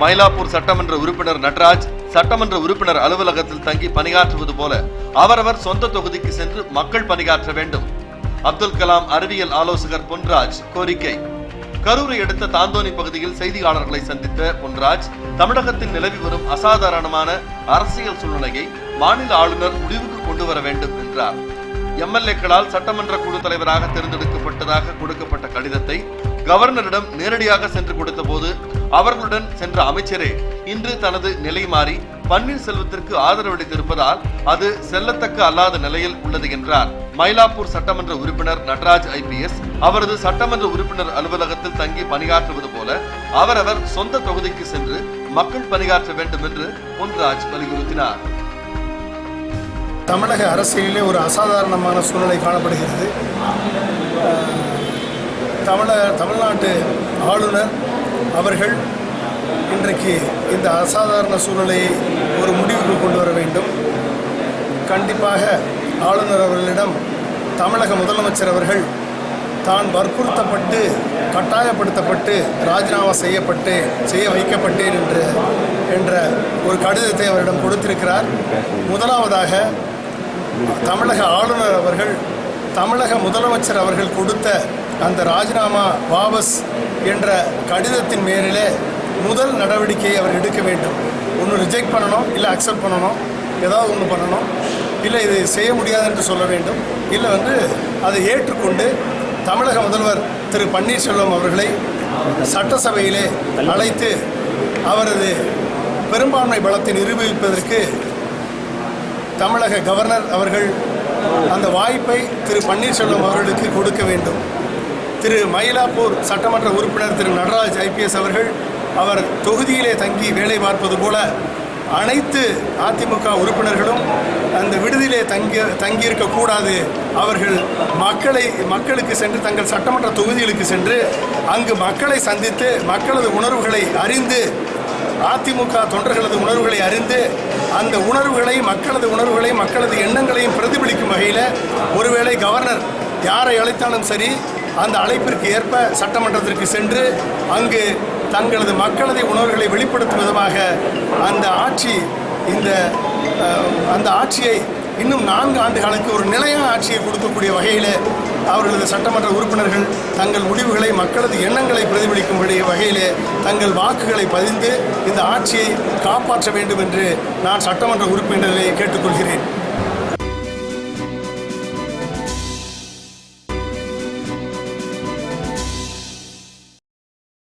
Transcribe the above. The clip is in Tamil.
மயிலாப்பூர் சட்டமன்ற உறுப்பினர் நட்ராஜ் சட்டமன்ற உறுப்பினர் அலுவலகத்தில் தங்கி பணியாற்றுவது போல அவரவர் சொந்த தொகுதிக்கு சென்று மக்கள் பணியாற்ற வேண்டும். அப்துல் கலாம் அறிவியல் ஆலோசகர் பொன்ராஜ் கோரிக்கை. கரூரை அடுத்த தாந்தோணி பகுதியில் செய்தியாளர்களை சந்தித்த பொன்ராஜ் தமிழகத்தில் நிலவி வரும் அசாதாரணமான அரசியல் சூழ்நிலையை மாநில ஆளுநர் முடிவுக்கு கொண்டு வர வேண்டும் என்றார். எம்எல்ஏக்களால் சட்டமன்ற குழு தலைவராக தேர்ந்தெடுக்கப்பட்டதாக கொடுக்கப்பட்ட கடிதத்தை கவர்னரிடம் நேரடியாக சென்று கொடுத்தபோது அவர்களுடன் சென்ற அமைச்சரே இன்று தனது நிலை மாறி பன்னீர்செல்வத்திற்கு ஆதரவளித்திருப்பதால் அது செல்லத்தக்க அல்லாத நிலையில் உள்ளது என்றார். மயிலாப்பூர் சட்டமன்ற உறுப்பினர் நடராஜ் ஐபிஎஸ் அவரது சட்டமன்ற உறுப்பினர் அலுவலகத்தில் தங்கி பணியாற்றுவது போல அவரவர் சொந்த தொகுதிக்கு சென்று மக்கள் பணியாற்ற வேண்டும் என்று பொன்ராஜ் வலியுறுத்தினார். தமிழக அரசியலிலே ஒரு அசாதாரணமான சூழ்நிலை காணப்படுகிறது. தமிழ தமிழ்நாட்டு ஆளுநர் அவர்கள் இன்றைக்கு இந்த அசாதாரண சூழ்நிலையை ஒரு முடிவுக்கு கொண்டு வர வேண்டும். கண்டிப்பாக ஆளுநர் அவர்களிடம் தமிழக முதலமைச்சர் அவர்கள் தான் வற்புறுத்தப்பட்டு கட்டாயப்படுத்தப்பட்டு ராஜினாமா செய்யப்பட்டு செய்ய வைக்கப்பட்டேன் என்று என்ற ஒரு கடிதத்தை அவரிடம் கொடுத்திருக்கிறார். முதலாவதாக தமிழக ஆளுநர் அவர்கள் தமிழக முதலமைச்சர் அவர்கள் கொடுத்த அந்த ராஜினாமா வாபஸ் என்ற கடிதத்தின் மேலிலே முதல் நடவடிக்கையை அவர் எடுக்க வேண்டும். ஒன்று ரிஜெக்ட் பண்ணணும் இல்லை அக்செப்ட் பண்ணணும் ஏதாவது ஒன்று பண்ணணும் இல்லை இது செய்ய முடியாது என்று சொல்ல வேண்டும். இல்லை வந்து அதை ஏற்றுக்கொண்டு தமிழக முதல்வர் திரு பன்னீர்செல்வம் அவர்களை சட்டசபையிலே அழைத்து அவரது பெரும்பான்மை பலத்தை நிரூபிப்பதற்கு தமிழக கவர்னர் அவர்கள் அந்த வாய்ப்பை திரு பன்னீர்செல்வம் அவர்களுக்கு கொடுக்க வேண்டும். திரு மயிலாப்பூர் சட்டமன்ற உறுப்பினர் திரு நடராஜ் ஐபிஎஸ் அவர்கள் அவர் தொகுதியிலே தங்கி வேலை பார்ப்பது போல அனைத்து அதிமுக உறுப்பினர்களும் அந்த விடுதியிலே தங்கி தங்கியிருக்கக்கூடாது அவர்கள் மக்களை மக்களுக்கு சென்று தங்கள் சட்டமன்ற தொகுதிகளுக்கு சென்று அங்கு மக்களை சந்தித்து மக்களது உணர்வுகளை அறிந்து அதிமுக தொண்டர்களது உணர்வுகளை அறிந்து அந்த உணர்வுகளை மக்களது உணர்வுகளை மக்களது எண்ணங்களையும் பிரதிபலிக்கும் வகையில் ஒருவேளை கவர்னர் யாரை அழைத்தாலும் சரி அந்த அழைப்பிற்கு ஏற்ப சட்டமன்றத்திற்கு சென்று அங்கு தங்களது மக்களது உணர்வுகளை வெளிப்படுத்தும் விதமாக அந்த ஆட்சி இந்த அந்த ஆட்சியை இன்னும் நான்கு ஆண்டுகளுக்கு ஒரு நிலையான ஆட்சியை கொடுக்கக்கூடிய வகையில் அவர்களது சட்டமன்ற உறுப்பினர்கள் தங்கள் முடிவுகளை மக்களது எண்ணங்களை பிரதிபலிக்கும்படி வகையிலே தங்கள் வாக்குகளை பதிந்து இந்த ஆட்சியை காப்பாற்ற வேண்டும் என்று நான் சட்டமன்ற உறுப்பினர்களை கேட்டுக்கொள்கிறேன்.